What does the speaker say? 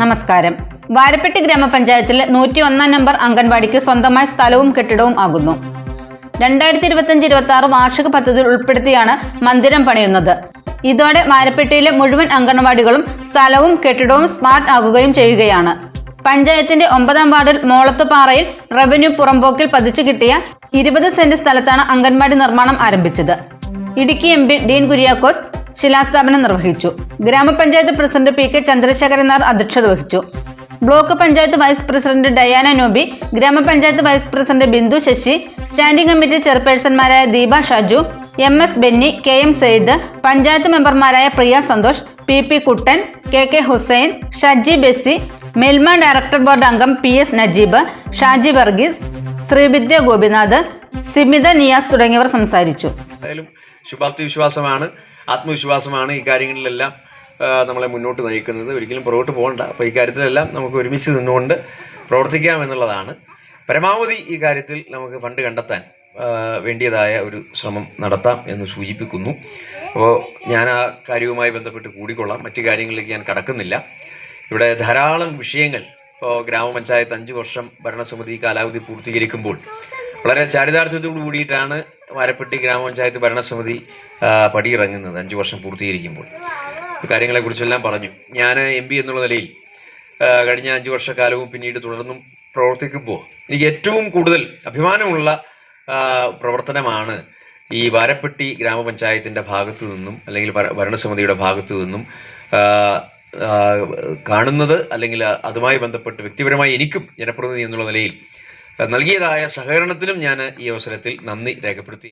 നമസ്കാരം. വാരപ്പെട്ടി ഗ്രാമപഞ്ചായത്തിൽ നൂറ്റി ഒന്നാം നമ്പർ അംഗൻവാടിക്ക് സ്വന്തമായ സ്ഥലവും കെട്ടിടവും ആകുന്നു. രണ്ടായിരത്തി ഇരുപത്തഞ്ച് ഇരുപത്തി ആറ് വാർഷിക പദ്ധതിയിൽ ഉൾപ്പെടുത്തിയാണ് മന്ദിരം പണിയുന്നത്. ഇതോടെ വാരപ്പെട്ടിയിലെ മുഴുവൻ അംഗൻവാടികളും സ്ഥലവും കെട്ടിടവും സ്മാർട്ട് ആകുകയും ചെയ്യുകയാണ്. പഞ്ചായത്തിന്റെ ഒമ്പതാം വാർഡിൽ മോളത്തുപാറയിൽ റവന്യൂ പുറമ്പോക്കിൽ പതിച്ചു കിട്ടിയ ഇരുപത് സെന്റ് സ്ഥലത്താണ് അംഗൻവാടി നിർമ്മാണം ആരംഭിച്ചത്. ഇടുക്കി എം ഡീൻ കുര്യാക്കോസ് ശിലാസ്ഥാപനം നിർവഹിച്ചു. ഗ്രാമപഞ്ചായത്ത് president P K Chandrasekharan Nair അധ്യക്ഷത വഹിച്ചു. Block panchayat vice president Diana Nobi ഗ്രാമപഞ്ചായത്ത് vice president Bindu Sasi standing committee ചെയർപേഴ്സൺമാരായ Deepa Shaju M S Benny K M Sayed panchayat മെമ്പർമാരായ Priya Santhosh P P Kuttan K K Hussain Shaji Bessy Milma director board അംഗം P S Najeeb Shaji Varghese Srividya Gopinath Simitha Niyas തുടങ്ങിയവർ സംസാരിച്ചു. ശുഭാപ്തി വിശ്വാസമാണ്. ആത്മവിശ്വാസമാണ് ഈ കാര്യങ്ങളിലെല്ലാം നമ്മളെ മുന്നോട്ട് നയിക്കുന്നത്. ഒരിക്കലും പുറകോട്ട് പോകണ്ട. അപ്പോൾ ഈ കാര്യത്തിലെല്ലാം നമുക്ക് ഒരുമിച്ച് നിന്നുകൊണ്ട് പ്രവർത്തിക്കാം എന്നുള്ളതാണ്. പരമാവധി ഈ കാര്യത്തിൽ നമുക്ക് ഫണ്ട് കണ്ടെത്താൻ വേണ്ടിയതായ ഒരു ശ്രമം നടത്താം എന്ന് സൂചിപ്പിക്കുന്നു. അപ്പോൾ ഞാൻ ആ കാര്യവുമായി ബന്ധപ്പെട്ട് കൂടിക്കൊള്ളാം. മറ്റു കാര്യങ്ങളിലേക്ക് ഞാൻ കടക്കുന്നില്ല. ഇവിടെ ധാരാളം വിഷയങ്ങൾ ഇപ്പോൾ ഗ്രാമപഞ്ചായത്ത് അഞ്ച് വർഷം ഭരണസമിതി കാലാവധി പൂർത്തീകരിക്കുമ്പോൾ വളരെ ചാരിതാർത്ഥ്യത്തോടു കൂടിയിട്ടാണ് വാരപ്പെട്ടി ഗ്രാമപഞ്ചായത്ത് ഭരണസമിതി പടി പടിയിറങ്ങുന്നത് അഞ്ച് വർഷം പൂർത്തീകരിക്കുമ്പോൾ. കാര്യങ്ങളെക്കുറിച്ചെല്ലാം പറഞ്ഞു. ഞാൻ എം പി എന്നുള്ള നിലയിൽ കഴിഞ്ഞ അഞ്ച് വർഷക്കാലവും പിന്നീട് തുടർന്നും പ്രവർത്തിക്കുമ്പോൾ എനിക്ക് ഏറ്റവും കൂടുതൽ അഭിമാനമുള്ള പ്രവർത്തനമാണ് ഈ വാരപ്പെട്ടി ഗ്രാമപഞ്ചായത്തിന്റെ ഭാഗത്തു നിന്നും അല്ലെങ്കിൽ ഭരണസമിതിയുടെ ഭാഗത്തു നിന്നും കാണുന്നത് അല്ലെങ്കിൽ അതുമായി ബന്ധപ്പെട്ട് വ്യക്തിപരമായി എനിക്കും ജനപ്രതിനിധി എന്നുള്ള നിലയിൽ നൽകിയതായ സഹകരണത്തിനും ഞാൻ ഈ അവസരത്തിൽ നന്ദി രേഖപ്പെടുത്തി.